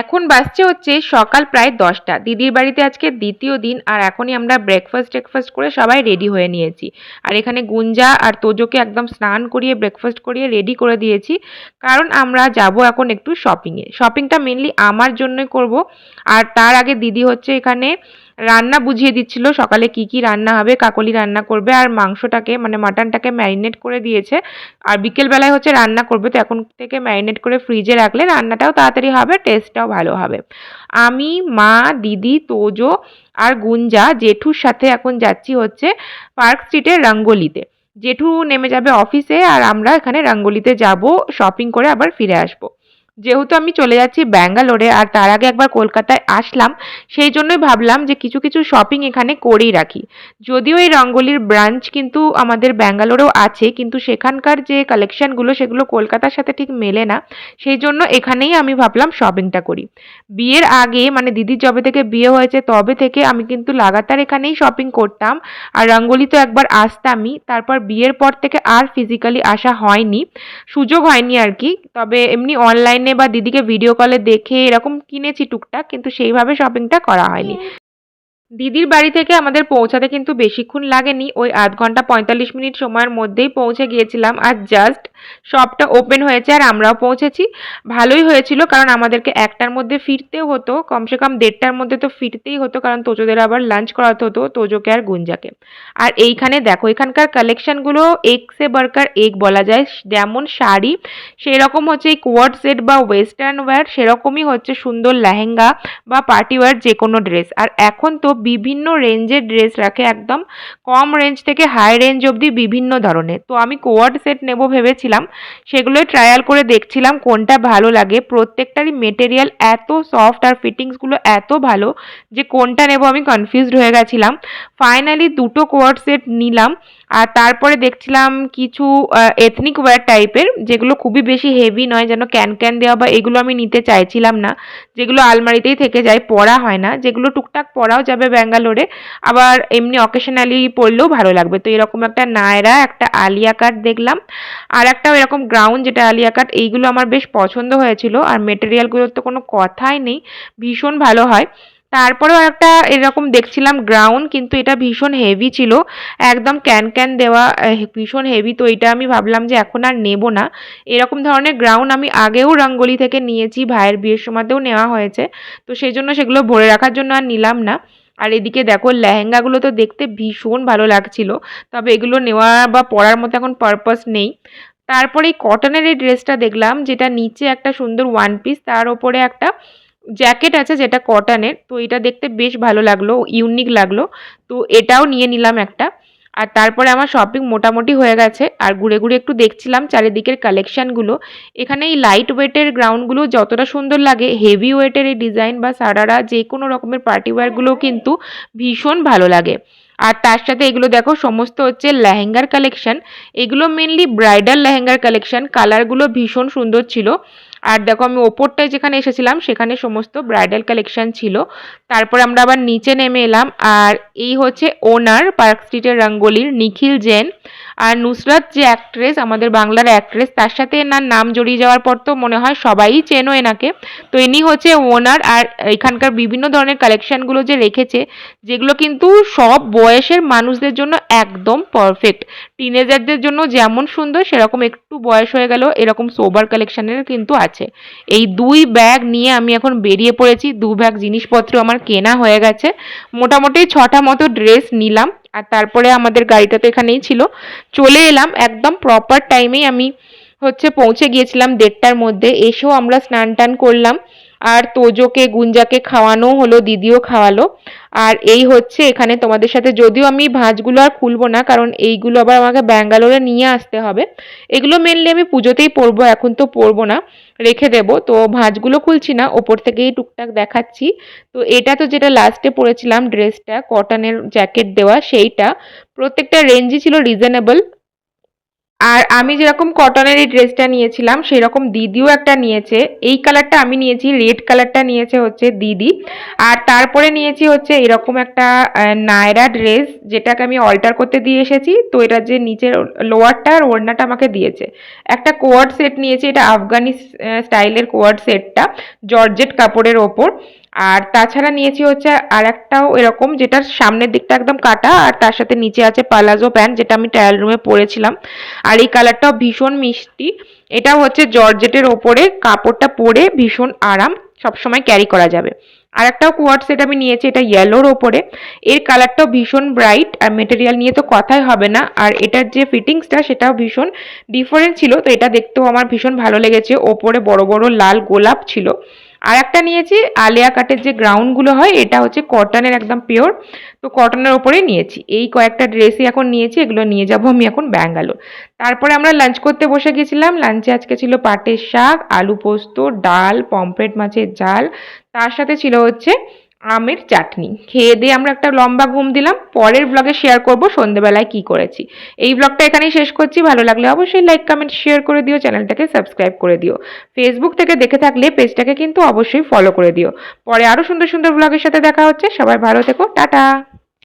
এখন বাজছে হচ্ছে সকাল প্রায় দশটা। দিদির বাড়িতে আজকে দ্বিতীয় দিন আর এখনই আমরা ব্রেকফাস্ট টেকফাস্ট করে সবাই রেডি হয়ে নিয়েছি। আর এখানে গুঞ্জা আর তোজোকে একদম স্নান করিয়ে ব্রেকফাস্ট করিয়ে রেডি করে দিয়েছি। কারণ আমরা যাব এখন একটু শপিংয়ে শপিংটা মেনলি আমার জন্যই করব। আর তার আগে দিদি হচ্ছে এখানে রান্না বুঝিয়ে দিচ্ছিল সকালে কি কি রান্না হবে, কাকলি রান্না করবে আর মাংসটাকে মানে মাটনটাকে ম্যারিনেট করে দিয়েছে। আর বিকেলবেলায় হচ্ছে রান্না করবে। তো এখন থেকে ম্যারিনেট করে ফ্রিজে রাখলে রান্নাটাও তাড়াতাড়ি হবে টেস্টটাও ভালো হবে। আমি, মা, দিদি, তোজো আর গুঞ্জা জেঠুর সাথে এখন যাচ্ছি হচ্ছে পার্ক স্ট্রিটের রঙ্গোলিতে। জেঠু নেমে যাবে অফিসে আর আমরা এখানে রঙ্গোলিতে যাব শপিং করে আবার ফিরে আসব। যেহেতু আমি চলে যাচ্ছি ব্যাঙ্গালোরে আর তার আগে একবার কলকাতায় আসলাম, সেই জন্যই ভাবলাম যে কিছু কিছু শপিং এখানে করেই রাখি। যদিও এই রঙ্গোলির ব্রাঞ্চ কিন্তু আমাদের ব্যাঙ্গালোরেও আছে, কিন্তু সেখানকার যে কালেকশানগুলো সেগুলো কলকাতার সাথে ঠিক মেলে না। সেই জন্য এখানেই আমি ভাবলাম শপিংটা করি। বিয়ের আগে মানে দিদির জবে থেকে বিয়ে হয়েছে, তবে থেকে আমি কিন্তু লাগাতার এখানেই শপিং করতাম। আর রঙ্গোলি তো একবার আসতামই, তারপর বিয়ের পর থেকে আর ফিজিক্যালি আসা হয়নি। সুযোগ হয়নি আর কি, তবে এমনি অনলাইন অনলাইনে বা দিদিকে ভিডিও কলে দেখে এরকম কিনেছি টুকটাক কিন্তু সেইভাবে শপিংটা করা হয়নি। দিদির বাড়ি থেকে আমাদের পৌঁছাতে কিন্তু বেশিক্ষণ লাগেনি। ওই আধ ঘণ্টা পঁয়তাল্লিশ মিনিট সময়ের মধ্যেই পৌঁছে গিয়েছিলাম আর জাস্ট শপটা ওপেন হয়েছে আর আমরাও পৌঁছেছি। ভালোই হয়েছিল কারণ আমাদেরকে একটার মধ্যে ফিরতেও হতো। কমসে কম দেড়টার মধ্যে তো ফিরতেই হতো কারণ তোজোদের আবার লাঞ্চ করাতে হতো তোজোকে আর গুঞ্জাকে। আর এইখানে দেখো, এখানকার কালেকশানগুলো এক্সে বার্কার এক বলা যায়। যেমন শাড়ি, সেরকম হচ্ছে এই কোয়ার্ড সেট বা ওয়েস্টার্ন ওয়্যার সেরকমই হচ্ছে সুন্দর লেহেঙ্গা বা পার্টি ওয়্যার যে কোনো ড্রেস আর এখন তো বিভিন্ন রেঞ্জের ড্রেস রাখে, একদম কম রেঞ্জ থেকে হাই রেঞ্জ অবধি বিভিন্ন ধরনের। তো আমি কোয়ার্ড সেট নেব ভেবেছিলাম, সেগুলোই ট্রায়াল করে দেখছিলাম কোনটা ভালো লাগে। প্রত্যেকটারই মেটেরিয়াল এত সফট আর ফিটিংসগুলো এত ভালো যে কোনটা নেব আমি কনফিউজড হয়ে গেছিলাম। ফাইনালি দুটো কোয়ার্ড সেট নিলাম আর তারপরে দেখছিলাম কিছু এথনিক ওয়্যার টাইপের যেগুলো খুবই বেশি হেভি নয়, যেন ক্যান ক্যান দেওয়া বা এগুলো আমি নিতে চাইছিলাম না। যেগুলো আলমারিতেই থেকে যায়, পরা হয় না। যেগুলো টুকটাক পরাও যাবে ব্যাঙ্গালোরে, আবার এমনি অকেশনালি পরলেও ভালো লাগবে। তো এরকম একটা নায়রা, একটা আলিয়া কাট দেখলাম। আর একটাও এরকম গ্রাউন্ড যেটা আলিয়া কাট, এইগুলো আমার বেশ পছন্দ হয়েছিল। আর মেটেরিয়ালগুলোর তো কোনো কথাই নেই। ভীষণ ভালো হয়। তারপরেও একটা এরকম দেখছিলাম গ্রাউন্ড কিন্তু এটা ভীষণ হেভি ছিল। একদম ক্যান ক্যান দেওয়া ভীষণ হেভি তো এটা আমি ভাবলাম যে এখন আর নেব না। এরকম ধরনের গ্রাউন্ড আমি আগেও রঙ্গোলি থেকে নিয়েছি, ভাইয়ের বিয়ের সময়তেও নেওয়া হয়েছে। তো সেই জন্য সেগুলো ভরে রাখার জন্য আর নিলাম না। আর এদিকে দেখো, লেহেঙ্গাগুলো তো দেখতে ভীষণ ভালো লাগছিল। তবে এগুলো নেওয়া বা পরার মতো এখন পারপাস নেই। তারপরে এই কটনের এই ড্রেসটা দেখলাম, যেটা নিচে একটা সুন্দর ওয়ান পিস তার ওপরে একটা জ্যাকেট আছে যেটা কটনের, তো এটা দেখতে বেশ ভালো লাগল ইউনিক লাগল। তো এটাও নিয়ে নিলাম একটা। আর তারপরে আমার শপিং মোটামুটি হয়ে গেছে। আর ঘুরে ঘুরে একটু দেখছিলাম চারিদিকের কালেকশানগুলো এখানে এই লাইট ওয়েটের গ্রাউন্ডগুলো যতটা সুন্দর লাগে হেভি ওয়েটের এই ডিজাইন বা সারারা যে কোনো রকমের পার্টি ওয়্যারগুলোও কিন্তু ভীষণ ভালো লাগে। আর তার সাথে এগুলো দেখো, সমস্ত হচ্ছে লেহেঙ্গার কালেকশান এগুলো মেনলি ব্রাইডাল লেহেঙ্গার কালেকশান কালারগুলো ভীষণ সুন্দর ছিল। আর দেখো আমি ওপরটায় যেখানে এসেছিলাম, সেখানে সমস্ত ব্রাইডাল কালেকশান ছিল। তারপর আমরা আবার নিচে নেমে এলাম, আর এই হচ্ছে ওনার পার্ক স্ট্রিটের রঙ্গোলির নিখিল জেন। আর নুসরাত যে অ্যাক্ট্রেস আমাদের বাংলার অ্যাক্ট্রেস তার সাথে এনার নাম জড়িয়ে যাওয়ার পর তো মনে হয় সবাই চেনো এনাকে। তো ইনি হচ্ছে ওনার আর এখানকার বিভিন্ন ধরনের কালেকশানগুলো যে রেখেছে, যেগুলো কিন্তু সব বয়সের মানুষদের জন্য একদম পারফেক্ট টিনেজারদের জন্য যেমন সুন্দর, সেরকম একটু বয়স হয়ে গেল এরকম সোবার কালেকশানের কিন্তু আছে। এই দুই ব্যাগ নিয়ে আমি এখন বেরিয়ে পড়েছি। দু ব্যাগ জিনিসপত্র আমার কেনা হয়ে গেছে। মোটামুটি ছটা মতো ড্রেস নিলাম। আর তারপরে আমাদের গাড়িটা তো এখানেই ছিল। চলে এলাম। একদম প্রপার টাইমেই আমি হচ্ছে পৌঁছে গিয়েছিলাম দেড়টার মধ্যে। এসেও আমরা স্নান টান করলাম। আর তোজোকে, গুঞ্জাকে খাওয়ানো হলো, দিদিও খাওয়ালো। আর এই হচ্ছে এখানে তোমাদের সাথে। যদিও আমি ভাঁজগুলো আর খুলবো না, কারণ এইগুলো আবার আমাকে ব্যাঙ্গালোরে নিয়ে আসতে হবে। এগুলো মেনলি আমি পুজোতেই পরবো, এখন তো পরবো না, রেখে দেব। তো ভাঁজগুলো খুলছি না, ওপর থেকেই টুকটাক দেখাচ্ছি। তো এটা তো যেটা লাস্টে পরেছিলাম ড্রেসটা কটনের জ্যাকেট দেওয়া, সেইটা। প্রত্যেকটা রেঞ্জই ছিল রিজনেবল আর আমি যেরকম কটনের এই ড্রেসটা নিয়েছিলাম, সেরকম দিদিও একটা নিয়েছে। এই কালারটা আমি নিয়েছি রেড কালারটা নিয়েছে হচ্ছে দিদি। আর তারপরে নিয়েছি হচ্ছে এরকম একটা নায়রা ড্রেস যেটাকে আমি অল্টার করতে দিয়ে এসেছি। তো এটা যে নিচের লোয়ারটা আর ওড়নাটা আমাকে দিয়েছে। একটা কোয়ার্ড সেট নিয়েছি, এটা আফগানি স্টাইলের কোয়ার্ড সেটটা জর্জেট কাপড়ের ওপর। আর তাছাড়া নিয়েছি হচ্ছে আর একটাও এরকম, যেটার সামনের দিকটা একদম কাটা, আর তার সাথে নিচে আছে পালাজো প্যান্ট যেটা আমি ট্রায়াল রুমে পরেছিলাম। আর এই কালারটাও ভীষণ মিষ্টি। এটাও হচ্ছে জর্জেটের ওপরে, কাপড়টা পরে ভীষণ আরাম, সবসময় ক্যারি করা যাবে। আর একটাও কোয়ার্ড সেট আমি নিয়েছি, এটা ইয়েলোর ওপরে। এর কালারটাও ভীষণ ব্রাইট আর মেটেরিয়াল নিয়ে তো কথাই হবে না। আর এটার যে ফিটিংসটা সেটাও ভীষণ ডিফারেন্ট ছিল। তো এটা দেখতেও আমার ভীষণ ভালো লেগেছে। ওপরে বড় বড় লাল গোলাপ ছিল। আর একটা নিয়েছি, আলিয়া কাটের যে গ্রাউন্ডগুলো হয়, এটা হচ্ছে কটনের একদম পিওর তো কটনের ওপরে নিয়েছি। এই কয়েকটা ড্রেসই এখন নিয়েছি, এগুলো নিয়ে যাব আমি এখন ব্যাঙ্গালোর। তারপরে আমরা লাঞ্চ করতে বসে গেছিলাম। লাঞ্চে আজকে ছিল পাটের শাক, আলু পোস্ত, ডাল, পমফ্রেট মাছের ঝাল। তার সাথে ছিল হচ্ছে আমের চাটনি। খেয়ে দিয়ে আমরা একটা লম্বা ঘুম দিলাম। পরের ব্লগে শেয়ার করব সন্ধেবেলায় কি করেছি। এই ব্লগটা এখানেই শেষ করছি। ভালো লাগলে অবশ্যই লাইক কমেন্ট শেয়ার করে দিও। চ্যানেলটাকে সাবস্ক্রাইব করে দিও। ফেসবুক থেকে দেখে থাকলে পেজটাকে কিন্তু অবশ্যই ফলো করে দিও। পরে আরও সুন্দর সুন্দর ব্লগের সাথে দেখা হচ্ছে। সবাই ভালো থেকো। টাটা!